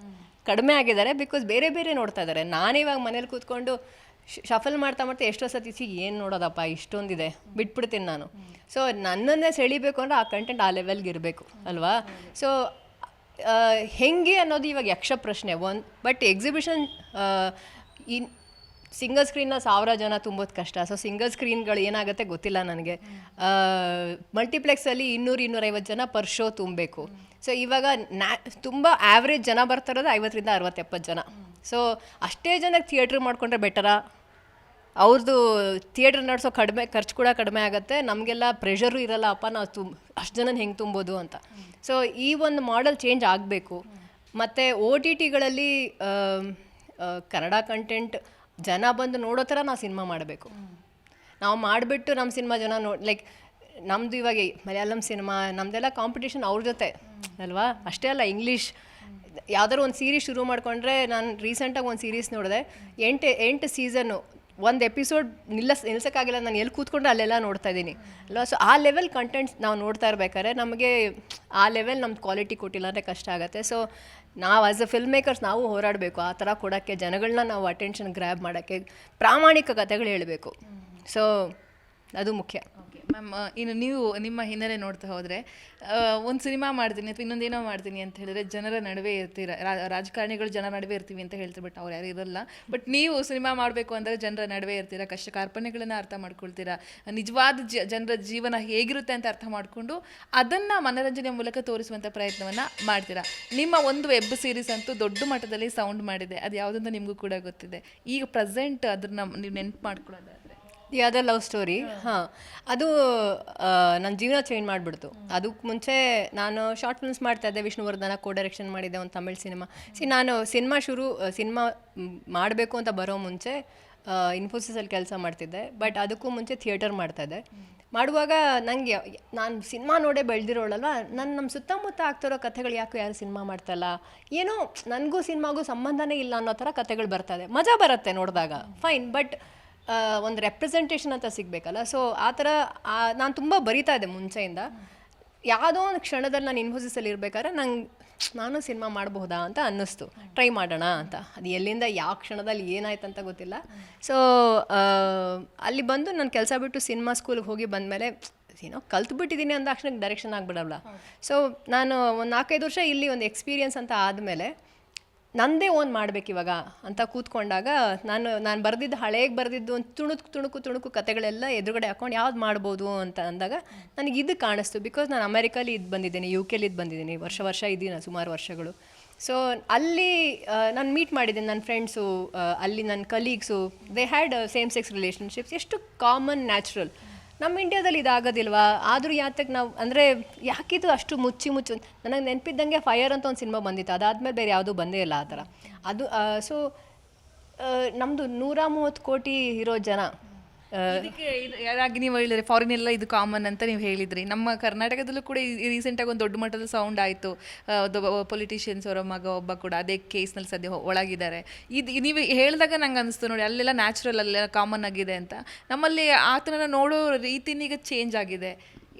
ಕಡಿಮೆ ಆಗಿದ್ದಾರೆ ಬಿಕಾಸ್ ಬೇರೆ ಬೇರೆ ನೋಡ್ತಾ ಇದ್ದಾರೆ. ನಾನಿವಾಗ ಮನೇಲಿ ಕೂತ್ಕೊಂಡು ಶಫಲ್ ಮಾಡ್ತಾ ಮಾಡ್ತಾ ಎಷ್ಟೋ ಸತಿ ಸಿ ಏನು ನೋಡೋದಪ್ಪ, ಇಷ್ಟೊಂದಿದೆ. ಬಿಟ್ಬಿಡ್ತೀನಿ ನಾನು. ಸೊ ನನ್ನನ್ನೇ ಸೆಳಿಬೇಕು ಅಂದರೆ ಆ ಕಂಟೆಂಟ್ ಆ ಲೆವೆಲ್ಗೆ ಇರಬೇಕು, ಅಲ್ವಾ? ಸೊ ಹೆಂಗೆ ಅನ್ನೋದು ಇವಾಗ ಯಕ್ಷ ಪ್ರಶ್ನೆ. ಒಂದು ಬಟ್ ಎಕ್ಸಿಬಿಷನ್ ಇನ್ ಸಿಂಗಲ್ ಸ್ಕ್ರೀನ್ನ ಸಾವಿರ ಜನ ತುಂಬೋದು ಕಷ್ಟ. ಸೊ ಸಿಂಗಲ್ ಸ್ಕ್ರೀನ್ಗಳು ಏನಾಗುತ್ತೆ ಗೊತ್ತಿಲ್ಲ ನನಗೆ. ಮಲ್ಟಿಪ್ಲೆಕ್ಸಲ್ಲಿ ಇನ್ನೂರು ಇನ್ನೂರೈವತ್ತು ಜನ ಪರ್ ಶೋ ತುಂಬಬೇಕು ಸೊ ಇವಾಗ ನ್ಯಾ, ತುಂಬ ಆ್ಯಾವ್ರೇಜ್ ಜನ ಬರ್ತಿರೋದು ಐವತ್ತರಿಂದ ಅರವತ್ತೆಪ್ಪತ್ತು ಜನ. ಸೊ ಅಷ್ಟೇ ಜನಕ್ಕೆ ಥಿಯೇಟ್ರ್ ಮಾಡಿಕೊಂಡ್ರೆ ಬೆಟರಾ ಅವ್ರದ್ದು ಥಿಯೇಟ್ರ್ ನಡೆಸೋ ಕಡಿಮೆ, ಖರ್ಚು ಕೂಡ ಕಡಿಮೆ ಆಗುತ್ತೆ. ನಮಗೆಲ್ಲ ಪ್ರೆಷರು ಇರಲ್ಲ, ಅಪ್ಪ, ನಾವು ತುಂಬ ಅಷ್ಟು ಜನನ ಹೆಂಗೆ ತುಂಬೋದು ಅಂತ. ಸೊ ಈ ಒಂದು ಮಾಡೆಲ್ ಚೇಂಜ್ ಆಗಬೇಕು. ಮತ್ತು ಓ ಟಿ ಟಿಗಳಲ್ಲಿ ಕನ್ನಡ ಕಂಟೆಂಟ್ ಜನ ಬಂದು ನೋಡೋ ಥರ ನಾವು ಸಿನಿಮಾ ಮಾಡಬೇಕು. ನಾವು ಮಾಡಿಬಿಟ್ಟು ನಮ್ಮ ಸಿನಿಮಾ ಜನ ನೋಡಿ ಲೈಕ್ ನಮ್ಮದು ಇವಾಗ ಮಲಯಾಳಂ ಸಿನಿಮಾ ನಮ್ಮದೆಲ್ಲ ಕಾಂಪಿಟೇಷನ್ ಅವ್ರ ಜೊತೆ, ಅಲ್ವಾ? ಅಷ್ಟೇ ಅಲ್ಲ ಇಂಗ್ಲೀಷ್ ಯಾವ್ದಾದ್ರು ಒಂದು ಸೀರೀಸ್ ಶುರು ಮಾಡಿಕೊಂಡ್ರೆ ನಾನು ರೀಸೆಂಟಾಗಿ ಒಂದು ಸೀರೀಸ್ ನೋಡಿದೆ. ಎಂಟು ಎಂಟು ಸೀಸನ್ನು ಒಂದು ಎಪಿಸೋಡ್ ನಿಲ್ಲಸ್, ನಿಲ್ಸೋಕ್ಕಾಗಿಲ್ಲ, ನಾನು ಎಲ್ಲಿ ಕೂತ್ಕೊಂಡು ಅಲ್ಲೆಲ್ಲ ನೋಡ್ತಾ ಇದ್ದೀನಿ. ಅಲ್ವಾ? ಸೊ ಆ ಲೆವೆಲ್ ಕಂಟೆಂಟ್ಸ್ ನಾವು ನೋಡ್ತಾ ಇರ್ಬೇಕಾದ್ರೆ ನಮಗೆ ಆ ಲೆವೆಲ್ ನಮ್ಮ ಕ್ವಾಲಿಟಿ ಕೊಟ್ಟಿಲ್ಲ ಅಂದರೆ ಕಷ್ಟ ಆಗುತ್ತೆ. ಸೊ ನಾವು ಆಸ್ ಅ ಫಿಲ್ಮ್ ಮೇಕರ್ಸ್ ನಾವು ಹೋರಾಡಬೇಕು. ಆ ಥರ ಕೊಡೋಕ್ಕೆ ಜನಗಳನ್ನ ನಾವು ಅಟೆನ್ಷನ್ ಗ್ರ್ಯಾಬ್ ಮಾಡೋಕ್ಕೆ ಪ್ರಾಮಾಣಿಕ ಕಥೆಗಳು ಹೇಳಬೇಕು. ಸೊ ಅದು ಮುಖ್ಯ. ಮ್ಯಾಮ್ ಇನ್ನು ನೀವು ನಿಮ್ಮ ಹಿನ್ನೆಲೆ ನೋಡ್ತಾ ಹೋದರೆ ಒಂದು ಸಿನಿಮಾ ಮಾಡ್ತೀನಿ ಅಥವಾ ಇನ್ನೊಂದೇನೋ ಮಾಡ್ತೀನಿ ಅಂತ ಹೇಳಿದ್ರೆ ಜನರ ನಡುವೆ ಇರ್ತೀರ ರಾಜಕಾರಣಿಗಳು ಜನರ ನಡುವೆ ಇರ್ತೀವಿ ಅಂತ ಹೇಳ್ತೀವಿ ಬಟ್ ಅವ್ರು ಯಾರು ಇರಲ್ಲ. ಬಟ್ ನೀವು ಸಿನಿಮಾ ಮಾಡಬೇಕು ಅಂದರೆ ಜನರ ನಡುವೆ ಇರ್ತೀರಾ ಕಷ್ಟ ಕಾರ್ಪಣ್ಯಗಳನ್ನು ಅರ್ಥ ಮಾಡ್ಕೊಳ್ತೀರಾ, ನಿಜವಾದ ಜ, ಜನರ ಜೀವನ ಹೇಗಿರುತ್ತೆ ಅಂತ ಅರ್ಥ ಮಾಡಿಕೊಂಡು ಅದನ್ನು ಮನೋರಂಜನೆ ಮೂಲಕ ತೋರಿಸುವಂಥ ಪ್ರಯತ್ನವನ್ನು ಮಾಡ್ತೀರಾ. ನಿಮ್ಮ ಒಂದು ವೆಬ್ ಸೀರೀಸ್ ಅಂತೂ ದೊಡ್ಡ ಮಟ್ಟದಲ್ಲಿ ಸೌಂಡ್ ಮಾಡಿದೆ ಅದು ಯಾವುದಂತ ನಿಮಗೂ ಕೂಡ ಗೊತ್ತಿದೆ. ಈಗ ಪ್ರೆಸೆಂಟ್ ಅದನ್ನ ನೀವು ನೆನ್ಪು ಮಾಡ್ಕೊಳ್ಳೋದಾದ್ರೆ. ದಿ ಅದರ್ ಲವ್ ಸ್ಟೋರಿ ಹಾಂ. ಅದು ನನ್ನ ಜೀವನ ಚೇಂಜ್ ಮಾಡಿಬಿಡ್ತು. ಅದಕ್ಕೆ ಮುಂಚೆ ನಾನು ಶಾರ್ಟ್ ಫಿಲ್ಮ್ಸ್ ಮಾಡ್ತಾ ಇದ್ದೆ, ವಿಷ್ಣುವರ್ಧನ ಕೋ ಡೈರೆಕ್ಷನ್ ಮಾಡಿದ್ದೆ ಒಂದು ತಮಿಳ್ ಸಿನಿಮಾ ಸಿ ನಾನು ಸಿನಿಮಾ ಶುರು ಸಿನಿಮಾ ಮಾಡಬೇಕು ಅಂತ ಬರೋ ಮುಂಚೆ ಇನ್ಫೋಸಿಸಲ್ಲಿ ಕೆಲಸ ಮಾಡ್ತಿದ್ದೆ. ಬಟ್ ಅದಕ್ಕೂ ಮುಂಚೆ ಥಿಯೇಟರ್ ಮಾಡ್ತಾಯಿದ್ದೆ ಮಾಡುವಾಗ ನನಗೆ ನಾನು ಸಿನಿಮಾ ನೋಡೇ ಬೆಳೆದಿರೋಳಲ್ವ? ನನ್ನ ನಮ್ಮ ಸುತ್ತಮುತ್ತ ಆಗ್ತಿರೋ ಕಥೆಗಳು ಯಾಕೆ ಯಾರು ಸಿನಿಮಾ ಮಾಡ್ತಾಯಿಲ್ಲ ಏನೋ, ನನಗೂ ಸಿನಿಮಾಗೂ ಸಂಬಂಧನೇ ಇಲ್ಲ ಅನ್ನೋ ಥರ ಕಥೆಗಳು ಬರ್ತದೆ ಮಜಾ ಬರುತ್ತೆ ನೋಡಿದಾಗ. ಫೈನ್ ಬಟ್ ಒಂದು ರೆಪ್ರೆಸೆಂಟೇಷನ್ ಅಂತ ಸಿಗಬೇಕಲ್ಲ. ಸೊ ಆ ಥರ ನಾನು ತುಂಬ ಬರಿತಾ ಇದ್ದೆ ಮುಂಚೆಯಿಂದ. ಯಾವುದೋ ಒಂದು ಕ್ಷಣದಲ್ಲಿ ನಾನು ಇನ್ಫೋಸಿಸಲ್ಲಿ ಇರಬೇಕಾದ್ರೆ ನಂಗೆ, ನಾನು ಸಿನಿಮಾ ಮಾಡಬಹುದಾ ಅಂತ ಅನ್ನಿಸ್ತು. ಟ್ರೈ ಮಾಡೋಣ ಅಂತ. ಅದು ಎಲ್ಲಿಂದ, ಯಾವ ಕ್ಷಣದಲ್ಲಿ ಏನಾಯ್ತು ಅಂತ ಗೊತ್ತಿಲ್ಲ. ಸೊ ಅಲ್ಲಿ ಬಂದು ನಾನು ಕೆಲಸ ಬಿಟ್ಟು ಸಿನಿಮಾ ಸ್ಕೂಲ್ಗೆ ಹೋಗಿ ಬಂದಮೇಲೆ, ಏನೋ ಕಲ್ತ್ಬಿಟ್ಟಿದ್ದೀನಿ ಅಂದ ತಕ್ಷಣ ಡೈರೆಕ್ಷನ್ ಆಗಿಬಿಡಲ್ಲ. ಸೊ ನಾನು ಒಂದು ನಾಲ್ಕೈದು ವರ್ಷ ಇಲ್ಲಿ ಒಂದು ಎಕ್ಸ್ಪೀರಿಯನ್ಸ್ ಅಂತ ಆದಮೇಲೆ ನಂದೇ ಓನ್ ಮಾಡ್ಬೇಕು ಇವಾಗ ಅಂತ ಕೂತ್ಕೊಂಡಾಗ ನಾನು ನಾನು ಬರೆದಿದ್ದು ಹಳೇಗೆ ಬರೆದಿದ್ದು ಒಂದು ತುಣುಕು ತುಣುಕು ತುಣುಕು ಕತೆಗಳೆಲ್ಲ ಎದುರುಗಡೆ ಹಾಕೊಂಡು ಯಾವ್ದು ಮಾಡ್ಬೋದು ಅಂತ ಅಂದಾಗ ನನಗೆ ಇದು ಕಾಣಿಸ್ತು ಬಿಕಾಸ್ ನಾನು ಅಮೆರಿಕಲ್ಲಿ ಇದು ಬಂದಿದ್ದೀನಿ ಯು ಕೆಲಿ ಇದು ಬಂದಿದ್ದೀನಿ, ವರ್ಷ ವರ್ಷ ಇದ್ದೀನಿ ಸುಮಾರು ವರ್ಷಗಳು. ಸೊ ಅಲ್ಲಿ ನಾನು ಮೀಟ್ ಮಾಡಿದ್ದೀನಿ ನನ್ನ ಫ್ರೆಂಡ್ಸು ಅಲ್ಲಿ ನನ್ನ colleagues they had same sex relationships ಎಷ್ಟು ಕಾಮನ್ ನ್ಯಾಚುರಲ್ ನಮ್ಮ ಇಂಡಿಯಾದಲ್ಲಿ ಇದಾಗೋದಿಲ್ವಾ? ಆದರೂ ಯಾತಕ್ಕೆ ನಾವು, ಅಂದರೆ ಯಾಕಿದು ಅಷ್ಟು ಮುಚ್ಚಿ ಮುಚ್ಚು, ನನಗೆ ನೆನಪಿದ್ದಂಗೆ ಫೈರ್ ಅಂತ ಒಂದು ಸಿನಿಮಾ ಬಂದಿತ್ತು. ಅದಾದಮೇಲೆ ಬೇರೆ ಯಾವುದೂ ಬಂದೇ ಇಲ್ಲ ಆ ಥರ. ಅದು ಸೊ ನಮ್ಮದು ನೂರ ಮೂವತ್ತು ಕೋಟಿ ಇರೋ ಜನ. ಇದಕ್ಕೆ ನೀವು ಹೇಳಿದ್ರೆ ಫಾರಿನ್ ಎಲ್ಲ ಇದು ಕಾಮನ್ ಅಂತ ನೀವು ಹೇಳಿದ್ರಿ. ನಮ್ಮ ಕರ್ನಾಟಕದಲ್ಲೂ ಕೂಡ ರೀಸೆಂಟಾಗಿ ಒಂದು ದೊಡ್ಡ ಮಟ್ಟದ ಸೌಂಡ್ ಆಯಿತು. ಪೊಲಿಟಿಷಿಯನ್ಸ್ ಅವರ ಮಗ, ಒಬ್ಬ ಕೂಡ ಅದೇ ಕೇಸ್ನಲ್ಲಿ ಸದ್ಯ ಒಳಗಿದ್ದಾರೆ. ಇದು ನೀವು ಹೇಳಿದಾಗ ನಂಗೆ ಅನಿಸ್ತು ನೋಡಿ, ಅಲ್ಲೆಲ್ಲ ನ್ಯಾಚುರಲ್ ಅಲ್ಲೆಲ್ಲ ಕಾಮನ್ ಆಗಿದೆ ಅಂತ. ನಮ್ಮಲ್ಲಿ ಆತನ ನೋಡೋ ರೀತಿನೀಗ ಚೇಂಜ್ ಆಗಿದೆ.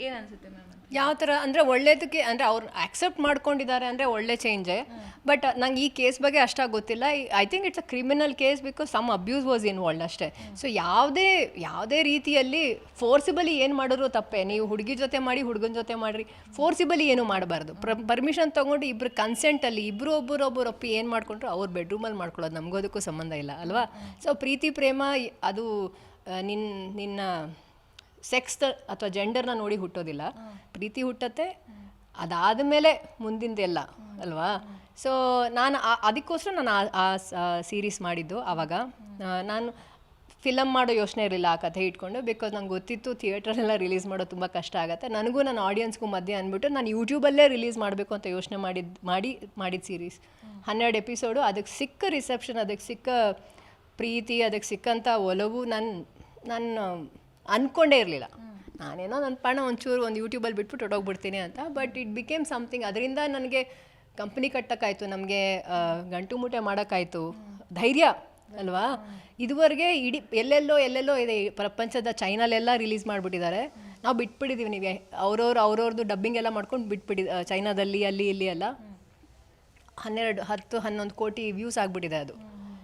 ಏನು ಅನಿಸುತ್ತೆ ಮ್ಯಾಮ್ ಯಾವ ಥರ ಅಂದರೆ ಒಳ್ಳೇದಕ್ಕೆ ಅಂದರೆ ಅವ್ರು ಆಕ್ಸೆಪ್ಟ್ ಮಾಡ್ಕೊಂಡಿದ್ದಾರೆ ಅಂದರೆ ಒಳ್ಳೆ ಚೇಂಜೇ ಬಟ್ ನಂಗೆ ಈ ಕೇಸ್ ಬಗ್ಗೆ ಅಷ್ಟಾಗಿ ಗೊತ್ತಿಲ್ಲ. I think it's a criminal case because some abuse was involved ಅಷ್ಟೇ. ಸೊ ಯಾವುದೇ ಯಾವುದೇ ರೀತಿಯಲ್ಲಿ ಫೋರ್ಸಿಬಲಿ ಏನು ಮಾಡಿದ್ರು ತಪ್ಪೇ. ನೀವು ಹುಡುಗಿ ಜೊತೆ ಮಾಡಿ, ಹುಡುಗನ ಜೊತೆ ಮಾಡಿರಿ. ಫೋರ್ಸಿಬಲಿ ಏನು ಮಾಡಬಾರ್ದು. ಪರ್ಮಿಷನ್ ತೊಗೊಂಡು ಇಬ್ಬರು ಕನ್ಸೆಂಟಲ್ಲಿ ಇಬ್ಬರು ಒಬ್ಬರು ಒಬ್ಬರು ಒಪ್ಪಿ ಏನು ಮಾಡ್ಕೊಂಡ್ರು ಅವ್ರ ಬೆಡ್ರೂಮಲ್ಲಿ ಮಾಡ್ಕೊಳ್ಳೋದು. ನಮಗೋದಕ್ಕೂ ಸಂಬಂಧ ಇಲ್ಲ, ಅಲ್ವಾ? ಸೊ ಪ್ರೀತಿ, ಪ್ರೇಮ, ಅದು ನಿನ್ನ ನಿನ್ನ ಸೆಕ್ಸ್ ಅಥವಾ ಜೆಂಡರ್ನ ನೋಡಿ ಹುಟ್ಟೋದಿಲ್ಲ. ಪ್ರೀತಿ ಹುಟ್ಟತ್ತೆ. ಅದಾದ ಮೇಲೆ ಮುಂದಿಂದೆಲ್ಲ ಅಲ್ವಾ? ಸೊ ನಾನು ಆ- ಅದಕ್ಕೋಸ್ಕರ ನಾನು ಆ- ಆ ಸೀರೀಸ್ ಮಾಡಿದ್ದು ಆವಾಗ ನಾನು ಫಿಲಮ್ ಮಾಡೋ ಯೋಚನೆ ಇರಲಿಲ್ಲ ಆ ಕಥೆ ಇಟ್ಕೊಂಡು ಬಿಕಾಸ್ ನಂಗೆ ಗೊತ್ತಿತ್ತು ಥಿಯೇಟ್ರಲ್ಲೆಲ್ಲ ರಿಲೀಸ್ ಮಾಡೋದು ತುಂಬ ಕಷ್ಟ ಆಗುತ್ತೆ. ನನಗೂ ನನ್ನ ಆಡಿಯನ್ಸ್ಗೂ ಮಧ್ಯೆ ಅಂದ್ಬಿಟ್ಟು ನಾನು ಯೂಟ್ಯೂಬಲ್ಲೇ ರಿಲೀಸ್ ಮಾಡಬೇಕು ಅಂತ ಯೋಚನೆ ಮಾಡಿದ್ದು ಮಾಡಿ ಮಾಡಿದ ಸೀರೀಸ್ ಹನ್ನೆರಡು ಎಪಿಸೋಡು ಅದಕ್ಕೆ ಸಿಕ್ಕ ರಿಸೆಪ್ಷನ್ ಅದಕ್ಕೆ ಸಿಕ್ಕ ಪ್ರೀತಿ ಅದಕ್ಕೆ ಸಿಕ್ಕಂಥ ಒಲವು ನನ್ನ ನನ್ನ ಅನ್ಕೊಂಡೇ ಇರಲಿಲ್ಲ. ನಾನೇನೋ ನನ್ನ ಪಣ ಒಂಚೂರು ಒಂದು ಯೂಟ್ಯೂಬಲ್ಲಿ ಬಿಟ್ಬಿಟ್ಟು ಹೊಟ್ಟೋಗ್ಬಿಡ್ತೀನಿ ಅಂತ ಬಟ್ ಇಟ್ ಬಿಕೇಮ್ ಸಮ್ಥಿಂಗ್ ಅದರಿಂದ ನನಗೆ ಕಂಪ್ನಿ ಕಟ್ಟೋಕ್ಕಾಯ್ತು, ನಮಗೆ ಗಂಟು ಮೂಟೆ ಮಾಡೋಕ್ಕಾಯ್ತು. ಧೈರ್ಯ ಅಲ್ವಾ? ಇದುವರೆಗೆ ಇಡೀ ಎಲ್ಲೆಲ್ಲೋ ಎಲ್ಲೆಲ್ಲೋ ಇದೆ ಪ್ರಪಂಚದ ಚೈನಲ್ಲೆಲ್ಲ ರಿಲೀಸ್ ಮಾಡಿಬಿಟ್ಟಿದ್ದಾರೆ. ನಾವು ಬಿಟ್ಬಿಟ್ಟಿದ್ದೀವಿ ನೀವೇ, ಅವ್ರವ್ರು ಅವ್ರವ್ರದ್ದು ಡಬ್ಬಿಂಗ್ ಎಲ್ಲ ಮಾಡ್ಕೊಂಡು ಬಿಟ್ಬಿಡಿ ಚೈನಾದಲ್ಲಿ, ಅಲ್ಲಿ, ಇಲ್ಲಿ ಎಲ್ಲ. ಹನ್ನೆರಡು, ಹತ್ತು, ಹನ್ನೊಂದು ಕೋಟಿ ವ್ಯೂಸ್ ಆಗಿಬಿಟ್ಟಿದೆ ಅದು.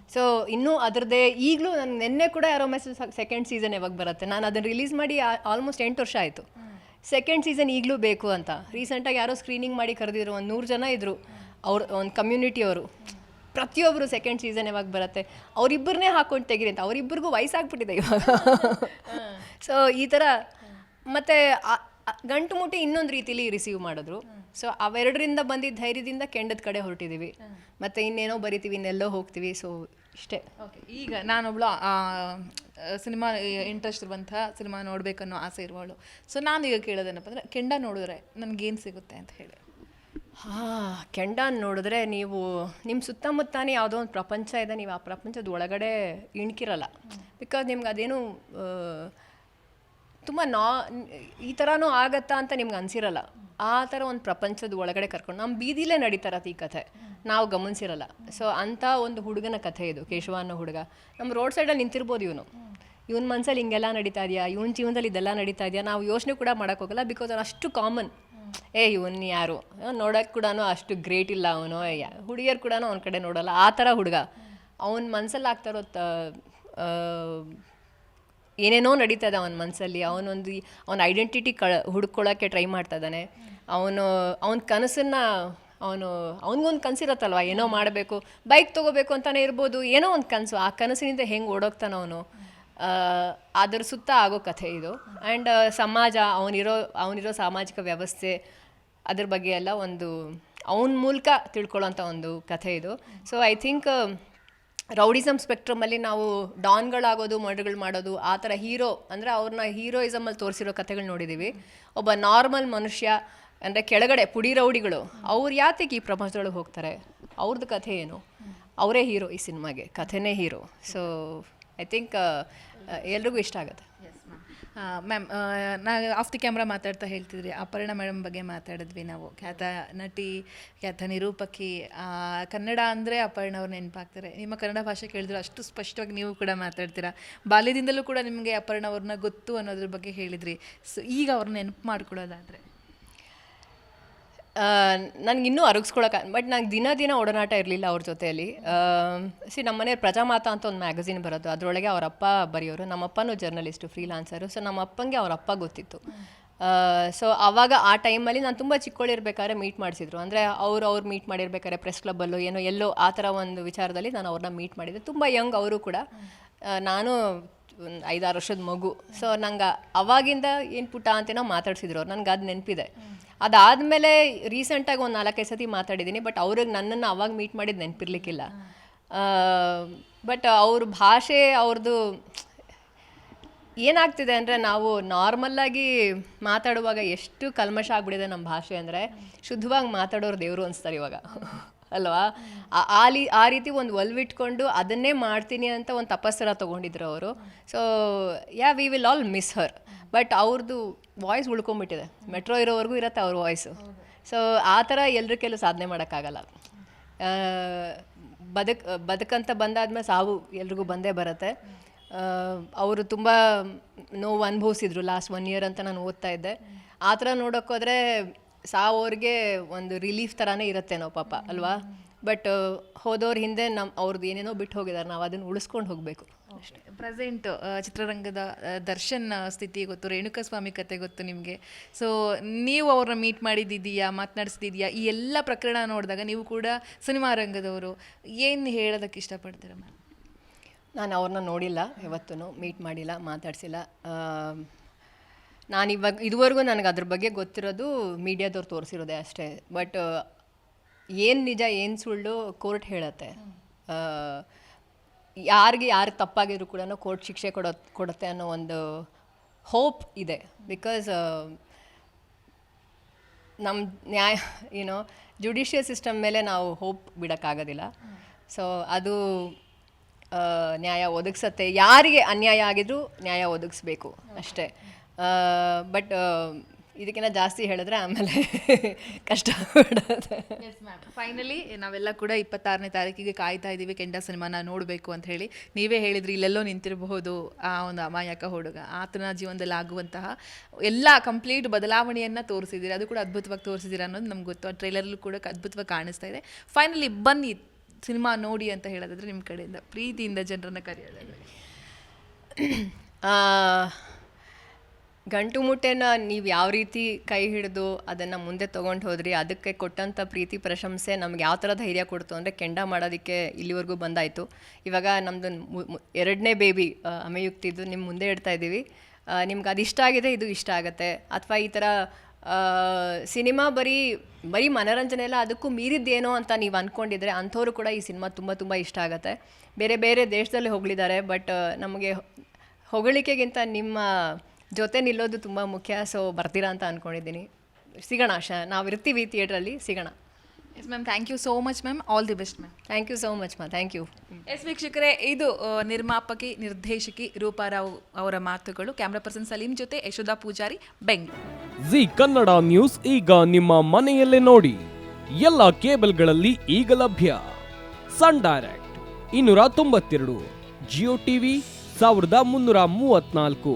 ಸೊ ಇನ್ನೂ ಅದರದ್ದೇ ಈಗಲೂ ನಾನು ನಿನ್ನೆ ಕೂಡ ಯಾರೋ ಮೆಸೇಜ್ ಸೆಕೆಂಡ್ ಸೀಸನ್ ಯಾವಾಗ ಬರುತ್ತೆ? ನಾನು ಅದನ್ನು ರಿಲೀಸ್ ಮಾಡಿ ಆಲ್ಮೋಸ್ಟ್ ಎಂಟು ವರ್ಷ ಆಯಿತು. ಸೆಕೆಂಡ್ ಸೀಸನ್ ಈಗಲೂ ಬೇಕು ಅಂತ. ರೀಸೆಂಟಾಗಿ ಯಾರೋ ಸ್ಕ್ರೀನಿಂಗ್ ಮಾಡಿ ಕರೆದಿದ್ರು ಒಂದು ನೂರು ಜನ ಇದ್ದರು ಅವ್ರ ಒಂದು ಕಮ್ಯುನಿಟಿಯವರು ಪ್ರತಿಯೊಬ್ಬರು ಸೆಕೆಂಡ್ ಸೀಸನ್ ಯಾವಾಗ ಬರುತ್ತೆ? ಅವರಿಬ್ಬರನ್ನೇ ಹಾಕೊಂಡು ತೆಗೀರಿ ಅಂತ. ಅವರಿಬ್ಬರಿಗೂ ವಯಸ್ಸಾಗ್ಬಿಟ್ಟಿದೆ ಇವಾಗ. ಸೊ ಈ ಥರ ಮತ್ತು ಗಂಟು ಮುಟ್ಟಿ ಇನ್ನೊಂದು ರೀತಿಲಿ ರಿಸೀವ್ ಮಾಡಿದ್ರು. ಸೊ ಅವೆರಡರಿಂದ ಬಂದಿದ್ದ ಧೈರ್ಯದಿಂದ ಕೆಂಡದ ಕಡೆ ಹೊರಟಿದ್ದೀವಿ ಮತ್ತು ಇನ್ನೇನೋ ಬರಿತೀವಿ ಇನ್ನೆಲ್ಲೋ ಹೋಗ್ತೀವಿ. ಸೊ ಇಷ್ಟೇ. ಓಕೆ ಈಗ ನಾನೊಬ್ಳು ಸಿನಿಮಾ ಇಂಟ್ರೆಸ್ಟ್ ಇರುವಂಥ ಸಿನಿಮಾ ನೋಡಬೇಕನ್ನೋ ಆಸೆ ಇರುವವಳು ಸೊ ನಾನು ಈಗ ಕೇಳೋದೇನಪ್ಪ ಅಂದರೆ ಕೆಂಡ ನೋಡಿದ್ರೆ ನನಗೇನು ಸಿಗುತ್ತೆ ಅಂತ ಹೇಳಿ. ಹಾಂ ಕೆಂಡ ನೋಡಿದ್ರೆ ನೀವು ನಿಮ್ಮ ಸುತ್ತಮುತ್ತಾನೆ ಯಾವುದೋ ಒಂದು ಪ್ರಪಂಚ ಇದೆ. ನೀವು ಆ ಪ್ರಪಂಚದ ಒಳಗಡೆ ಇಣ್ಕಿರಲ್ಲ. ಬಿಕಾಸ್ ನಿಮ್ಗೆ ಅದೇನು ತುಂಬ ನಾ, ಈ ಥರನೂ ಆಗತ್ತಾ ಅಂತ ನಿಮ್ಗೆ ಅನಿಸಿರಲ್ಲ. ಆ ಥರ ಒಂದು ಪ್ರಪಂಚದ ಒಳಗಡೆ ಕರ್ಕೊಂಡು ನಮ್ಮ ಬೀದಿಲೇ ನಡೀತಾರತ್ತೆ ಈ ಕಥೆ. ನಾವು ಗಮನಿಸಿರಲ್ಲ. ಸೊ ಅಂಥ ಒಂದು ಹುಡುಗನ ಕಥೆ ಇದು, ಕೇಶವ ಅನ್ನೋ ಹುಡುಗ. ನಮ್ಮ ರೋಡ್ ಸೈಡಲ್ಲಿ ನಿಂತಿರ್ಬೋದು ಇವನು. ಇವನ ಮನ್ಸಲ್ಲಿ ಹಿಂಗೆಲ್ಲ ನಡೀತಾ ಇದೆಯಾ? ಇವನ ಜೀವನದಲ್ಲಿ ಇದೆಲ್ಲ ನಡೀತಾ ಇದೆಯಾ? ನಾವು ಯೋಚನೆ ಕೂಡ ಮಾಡೋಕ್ಕೋಗಲ್ಲ ಬಿಕಾಸ್ ಅವ್ನು ಅಷ್ಟು ಕಾಮನ್ ಏ, ಇವನ್ ಯಾರು? ನೋಡೋಕೆ ಕೂಡ ಅಷ್ಟು ಗ್ರೇಟ್ ಇಲ್ಲ ಅವನು. ಹುಡುಗಿಯರು ಕೂಡ ಅವನ ಕಡೆ ನೋಡಲ್ಲ. ಆ ಥರ ಹುಡುಗ. ಅವನ ಮನ್ಸಲ್ಲಿ ಆಗ್ತಾ ಇರೋ ಏನೇನೋ ನಡೀತಾ ಇದೆ ಅವನ ಮನಸ್ಸಲ್ಲಿ ಅವನೊಂದು ಅವನ ಐಡೆಂಟಿಟಿ ಕಳ ಹುಡ್ಕೊಳ್ಳೋಕ್ಕೆ ಟ್ರೈ ಮಾಡ್ತಾ ಇದ್ದಾನೆ ಅವನು ಅವನ ಕನಸನ್ನು ಅವನು ಅವನಿಗೊಂದು ಕನಸಿರತ್ತಲ್ವ? ಏನೋ ಮಾಡಬೇಕು. ಬೈಕ್ ತೊಗೋಬೇಕು ಅಂತಲೇ ಇರ್ಬೋದು. ಏನೋ ಒಂದು ಕನಸು. ಆ ಕನಸಿನಿಂದ ಹೆಂಗೆ ಓಡೋಗ್ತಾನೆ ಅವನು. ಅದರ ಸುತ್ತ ಆಗೋ ಕಥೆ ಇದು. ಆ್ಯಂಡ್ ಸಮಾಜ, ಅವನಿರೋ ಅವನಿರೋ ಸಾಮಾಜಿಕ ವ್ಯವಸ್ಥೆ, ಅದ್ರ ಬಗ್ಗೆ ಎಲ್ಲ ಒಂದು ಅವನ ಮೂಲಕ ತಿಳ್ಕೊಳ್ಳೋಂಥ ಒಂದು ಕಥೆ ಇದು. ಸೊ ಐ ಥಿಂಕ್ ರೌಡಿಸಮ್ ಸ್ಪೆಕ್ಟ್ರಮಲ್ಲಿ ನಾವು ಡಾನ್ಗಳಾಗೋದು, ಮರ್ಡರ್ಗಳು ಮಾಡೋದು, ಆ ಥರ ಹೀರೋ, ಅಂದರೆ ಅವ್ರನ್ನ ಹೀರೋಯಿಸಮಲ್ಲಿ ತೋರಿಸಿರೋ ಕಥೆಗಳು ನೋಡಿದ್ದೀವಿ ಒಬ್ಬ ನಾರ್ಮಲ್ ಮನುಷ್ಯ, ಅಂದರೆ ಕೆಳಗಡೆ ಪುಡಿ ರೌಡಿಗಳು, ಅವ್ರು ಯಾತಕ್ಕೆ ಈ ಪ್ರಪಂಚದೊಳಗೆ ಹೋಗ್ತಾರೆ? ಅವ್ರದ್ದು ಕಥೆ ಏನು? ಅವರೇ ಹೀರೋ ಈ ಸಿನಿಮಾಗೆ, ಕಥೆನೇ ಹೀರೋ. ಸೊ ಐ ಥಿಂಕ್ ಎಲ್ರಿಗೂ ಇಷ್ಟ ಆಗುತ್ತೆ. ಮ್ಯಾಮ್ ನಾ ಆಫ್ ದಿ ಕ್ಯಾಮ್ರಾ ಮಾತಾಡ್ತಾ ಹೇಳ್ತಿದ್ರಿ. ಅಪರ್ಣ ಮೇಡಮ್ ಬಗ್ಗೆ ಮಾತಾಡಿದ್ವಿ ನಾವು. ಖ್ಯಾತ ನಟಿ, ಖ್ಯಾತ ನಿರೂಪಕಿ ಕನ್ನಡ ಅಂದರೆ ಅಪರ್ಣ ಅವ್ರು ನೆನಪಾಗ್ತಾರೆ. ನಿಮ್ಮ ಕನ್ನಡ ಭಾಷೆ ಕೇಳಿದ್ರು ಅಷ್ಟು ಸ್ಪಷ್ಟವಾಗಿ ನೀವು ಕೂಡ ಮಾತಾಡ್ತೀರಾ? ಬಾಲ್ಯದಿಂದಲೂ ಕೂಡ ನಿಮಗೆ ಅಪರ್ಣ ಅವ್ರನ್ನ ಗೊತ್ತು ಅನ್ನೋದ್ರ ಬಗ್ಗೆ ಹೇಳಿದ್ರಿ. ಸೊ ಈಗ ಅವ್ರನ್ನ ನೆನಪು ಮಾಡ್ಕೊಳ್ಳೋದಾದರೆ ನನಗೆ ಇನ್ನೂ ಅರಗಿಸ್ಕೊಳಕ್ಕೆ ಬಟ್ ನಂಗೆ ದಿನ ದಿನ ಒಡನಾಟ ಇರಲಿಲ್ಲ ಅವ್ರ ಜೊತೆಯಲ್ಲಿ ಸಿ ನಮ್ಮ ಮನೆಯವ್ರು ಪ್ರಜಾಮಾತಾ ಅಂತ ಒಂದು ಮ್ಯಾಗಝಿನ್ ಬರೋದು. ಅದರೊಳಗೆ ಅವ್ರ ಅಪ್ಪ ಬರೆಯೋರು. ನಮ್ಮ ಅಪ್ಪನೂ ಜರ್ನಲಿಸ್ಟು ಫ್ರೀಲಾನ್ಸರು ಸೊ ನಮ್ಮ ಅಪ್ಪಂಗೆ ಅವ್ರ ಅಪ್ಪ ಗೊತ್ತಿತ್ತು. ಸೊ ಆವಾಗ ಆ ಟೈಮಲ್ಲಿ ನಾನು ತುಂಬ ಚಿಕ್ಕವಳಿರ್ಬೇಕಾದ್ರೆ ಮೀಟ್ ಮಾಡಿಸಿದ್ರು. ಅಂದರೆ ಅವ್ರು ಅವ್ರು ಮೀಟ್ ಮಾಡಿರ್ಬೇಕಾದ್ರೆ ಪ್ರೆಸ್ ಕ್ಲಬ್ಬಲ್ಲೋ ಏನೋ ಎಲ್ಲೋ ಆ ಥರ ಒಂದು ವಿಚಾರದಲ್ಲಿ ನಾನು ಅವ್ರನ್ನ ಮೀಟ್ ಮಾಡಿದ್ದೆ ತುಂಬ ಯಂಗ್ ಅವರು ಕೂಡ. ನಾನು ಒಂದು ಐದಾರು ವರ್ಷದ ಮಗು. ಸೊ ನಂಗೆ ಅವಾಗಿಂದ ಏನು ಪುಟ್ಟ ಅಂತೇನೋ ಮಾತಾಡ್ಸಿದ್ರು ಅವ್ರು. ನನಗೆ ಅದು ನೆನಪಿದೆ. ಅದಾದಮೇಲೆ ರೀಸೆಂಟಾಗಿ ಒಂದು ನಾಲ್ಕೈದು ಸತಿ ಮಾತಾಡಿದ್ದೀನಿ ಬಟ್ ಅವ್ರಿಗೆ ನನ್ನನ್ನು ಅವಾಗ ಮೀಟ್ ಮಾಡಿದ್ದು ನೆನಪಿರ್ಲಿಕ್ಕಿಲ್ಲ. ಬಟ್ ಅವ್ರ ಭಾಷೆ ಅವ್ರದ್ದು ಏನಾಗ್ತಿದೆ ಅಂದರೆ ನಾವು ನಾರ್ಮಲ್ಲಾಗಿ ಮಾತಾಡುವಾಗ ಎಷ್ಟು ಕಲ್ಮಶ ಆಗ್ಬಿಟ್ಟಿದೆ ನಮ್ಮ ಭಾಷೆ ಅಂದರೆ ಶುದ್ಧವಾಗಿ ಮಾತಾಡೋರು ದೇವರು ಅನಿಸ್ತಾರೆ ಇವಾಗ. ಅಲ್ವಾ? ಆ- ಆ ಆ ರೀತಿ ಒಂದು ಒಲ್ವಿಟ್ಕೊಂಡು ಅದನ್ನೇ ಮಾಡ್ತೀನಿ ಅಂತ ಒಂದು ತಪಸ್ಸರ ತೊಗೊಂಡಿದ್ರು ಅವರು. So ya we will all miss her but ಅವ್ರದ್ದು ವಾಯ್ಸ್ ಉಳ್ಕೊಂಬಿಟ್ಟಿದೆ. ಮೆಟ್ರೋ ಇರೋವರೆಗೂ ಇರತ್ತೆ ಅವ್ರ ವಾಯ್ಸು ಸೊ ಆ ಥರ ಎಲ್ಲರ ಕೆಲವು ಸಾಧನೆ ಮಾಡೋಕ್ಕಾಗಲ್ಲ. ಬದುಕ್ ಬದುಕಂತ ಬಂದಾದ್ಮೇಲೆ ಸಾವು ಎಲ್ರಿಗೂ ಬಂದೇ ಬರುತ್ತೆ. ಅವರು ತುಂಬ ನೋವು ಅನುಭವಿಸಿದ್ರು ಲಾಸ್ಟ್ ಒನ್ ಇಯರ್ ಅಂತ ನಾನು ಓದ್ತಾ ಇದ್ದೆ. ಆ ಥರ ನೋಡೋಕ್ಕೋದ್ರೆ ಸಾವು ಅವ್ರಿಗೆ ಒಂದು ರಿಲೀಫ್ ಥರನೇ ಇರುತ್ತೆ ನಾವು ಪಾಪ ಅಲ್ವಾ? ಬಟ್ ಹೋದವ್ರ ಹಿಂದೆ ನಮ್ಮ ಅವ್ರದ್ದು ಏನೇನೋ ಬಿಟ್ಟು ಹೋಗಿದ್ದಾರೆ ನಾವು ಅದನ್ನು ಉಳಿಸ್ಕೊಂಡು ಹೋಗಬೇಕು. ಪ್ರೆಸೆಂಟ್ ಚಿತ್ರರಂಗದ ದರ್ಶನ್ ಸ್ಥಿತಿ ಗೊತ್ತು ರೇಣುಕಾ ಸ್ವಾಮಿ ಕತೆ ಗೊತ್ತು ನಿಮಗೆ. ಸೊ ನೀವು ಅವ್ರನ್ನ ಮೀಟ್ ಮಾಡಿದ್ದಿದೆಯಾ ಮಾತನಾಡಿಸ್ತಿದ್ಯಾ ಈ ಎಲ್ಲ ಪ್ರಕರಣ ನೋಡಿದಾಗ ನೀವು ಕೂಡ ಸಿನಿಮಾ ರಂಗದವರು ಏನು ಹೇಳೋದಕ್ಕೆ ಇಷ್ಟಪಡ್ತೀರ ಮ್ಯಾಮ್? ನಾನು ಅವ್ರನ್ನ ನೋಡಿಲ್ಲ ಯಾವತ್ತೂ ಮೀಟ್ ಮಾಡಿಲ್ಲ ಮಾತಾಡಿಸಿಲ್ಲ. ನಾನು ಇವಾಗ ಇದುವರೆಗೂ ನನಗೆ ಅದ್ರ ಬಗ್ಗೆ ಗೊತ್ತಿರೋದು ಮೀಡಿಯಾದವ್ರು ತೋರಿಸಿರೋದೆ ಅಷ್ಟೇ. ಬಟ್ ಏನು ನಿಜ ಏನು ಸುಳ್ಳು ಕೋರ್ಟ್ ಹೇಳತ್ತೆ. ಯಾರಿಗೆ ಯಾರು ತಪ್ಪಾಗಿದ್ರು ಕೂಡ ಕೋರ್ಟ್ ಶಿಕ್ಷೆ ಕೊಡೋ, ಕೊಡುತ್ತೆ ಅನ್ನೋ ಒಂದು ಹೋಪ್ ಇದೆ. ಬಿಕಾಸ್ ನಮ್ಮ ನ್ಯಾಯ ಏನೋ ಜುಡಿಷಿಯಲ್ ಸಿಸ್ಟಮ್ ಮೇಲೆ ನಾವು ಹೋಪ್ ಬಿಡೋಕ್ಕಾಗೋದಿಲ್ಲ. ಸೊ ಅದು ನ್ಯಾಯ ಒದಗಿಸತ್ತೆ. ಯಾರಿಗೆ ಅನ್ಯಾಯ ಆಗಿದ್ರು ನ್ಯಾಯ ಒದಗಿಸ್ಬೇಕು ಅಷ್ಟೇ. ಬಟ್ ಇದಕ್ಕಿಂತ ಜಾಸ್ತಿ ಹೇಳಿದ್ರೆ ಆಮೇಲೆ ಕಷ್ಟ ಫೈನಲಿ ನಾವೆಲ್ಲ ಕೂಡ ಇಪ್ಪತ್ತಾರನೇ ತಾರೀಕಿಗೆ ಕಾಯ್ತಾ ಇದ್ದೀವಿ ಕೆಂಡ ಸಿನಿಮಾನ ನೋಡಬೇಕು ಅಂತ ಹೇಳಿ. ನೀವೇ ಹೇಳಿದ್ರಿ ಇಲ್ಲೆಲ್ಲೋ ನಿಂತಿರಬಹುದು ಆ ಒಂದು ಅಮಾಯಕ ಹುಡುಗ. ಆತನ ಜೀವನದಲ್ಲಿ ಆಗುವಂತಹ ಎಲ್ಲ ಕಂಪ್ಲೀಟ್ ಬದಲಾವಣೆಯನ್ನು ತೋರಿಸಿದ್ದೀರಿ. ಅದು ಕೂಡ ಅದ್ಭುತವಾಗಿ ತೋರಿಸಿದ್ದೀರಾ ಅನ್ನೋದು ನಮ್ಗೆ ಗೊತ್ತು. ಆ ಟ್ರೈಲರ್ಲ್ಲೂ ಕೂಡ ಅದ್ಭುತವಾಗಿ ಕಾಣಿಸ್ತಾ ಇದೆ. ಫೈನಲಿ ಬನ್ನಿ ಸಿನಿಮಾ ನೋಡಿ ಅಂತ ಹೇಳೋದಾದ್ರೆ ನಿಮ್ಮ ಕಡೆಯಿಂದ ಪ್ರೀತಿಯಿಂದ ಜನರನ್ನು ಕರೆಯೋದಾದ್ರೆ. ಗಂಟು ಮುಟ್ಟೆನ ನೀವು ಯಾವ ರೀತಿ ಕೈ ಹಿಡಿದು ಅದನ್ನು ಮುಂದೆ ತೊಗೊಂಡು ಹೋದ್ರಿ, ಅದಕ್ಕೆ ಕೊಟ್ಟಂಥ ಪ್ರೀತಿ, ಪ್ರಶಂಸೆ ನಮ್ಗೆ ಯಾವ ಥರ ಧೈರ್ಯ ಕೊಡ್ತು ಅಂದರೆ ಕೆಂಡ ಮಾಡೋದಕ್ಕೆ ಇಲ್ಲಿವರೆಗೂ ಬಂದಾಯಿತು. ಇವಾಗ ನಮ್ಮದು ಎರಡನೇ ಬೇಬಿ ಅಮೆಯುಕ್ತಿದ್ದು ನಿಮ್ಮ ಮುಂದೆ ಇಡ್ತಾ ಇದ್ದೀವಿ ನಿಮ್ಗೆ ಅದು ಇಷ್ಟ ಆಗಿದೆ, ಇದು ಇಷ್ಟ ಆಗುತ್ತೆ. ಅಥವಾ ಈ ಥರ ಸಿನಿಮಾ ಬರೀ ಬರೀ ಮನೋರಂಜನೆ ಎಲ್ಲ ಅದಕ್ಕೂ ಮೀರಿದ್ದೇನೋ ಅಂತ ನೀವು ಅಂದ್ಕೊಂಡಿದ್ರೆ ಅಂಥವ್ರು ಕೂಡ ಈ ಸಿನಿಮಾ ತುಂಬ ತುಂಬ ಇಷ್ಟ ಆಗುತ್ತೆ. ಬೇರೆ ಬೇರೆ ದೇಶದಲ್ಲಿ ಹೊಗಳಿದ್ದಾರೆ ಬಟ್ ನಮಗೆ ಹೊಗಳಿಕೆಗಿಂತ ನಿಮ್ಮ ಜೊತೆ ನಿಲ್ಲೋದು ತುಂಬ ಮುಖ್ಯ. ಸೊ ಬರ್ತೀರಾ ಅಂತ ಅಂದ್ಕೊಂಡಿದ್ದೀನಿ ಸಿಗೋಣ ಶ ನಾವು ಇರ್ತೀವಿ ಥಿಯೇಟ್ರಲ್ಲಿ ಸಿಗೋಣ. Yes ma'am thank you so much ma'am all the best ma'am thank you so much ma'am thank you yes ವೀಕ್ಷಕರೇ ಇದು ನಿರ್ಮಾಪಕಿ ನಿರ್ದೇಶಕಿ ರೂಪಾರಾವ್ ಅವರ ಮಾತುಗಳು. ಕ್ಯಾಮ್ರಾ ಪರ್ಸನ್ ಸಲೀಂ ಜೊತೆ ಯಶೋಧಾ ಪೂಜಾರಿ ಬೆಂಗಳೂರು ಜಿ ಕನ್ನಡ ನ್ಯೂಸ್ ಈಗ ನಿಮ್ಮ ಮನೆಯಲ್ಲೇ ನೋಡಿ. ಎಲ್ಲ ಕೇಬಲ್ಗಳಲ್ಲಿ ಈಗ ಲಭ್ಯ. ಸನ್ ಡೈರೆಕ್ಟ್ ಇನ್ನೂರ ತೊಂಬತ್ತೆರಡು ಜಿಯೋ ಟಿವಿ ಸಾವಿರದ ಮುನ್ನೂರ ಮೂವತ್ನಾಲ್ಕು.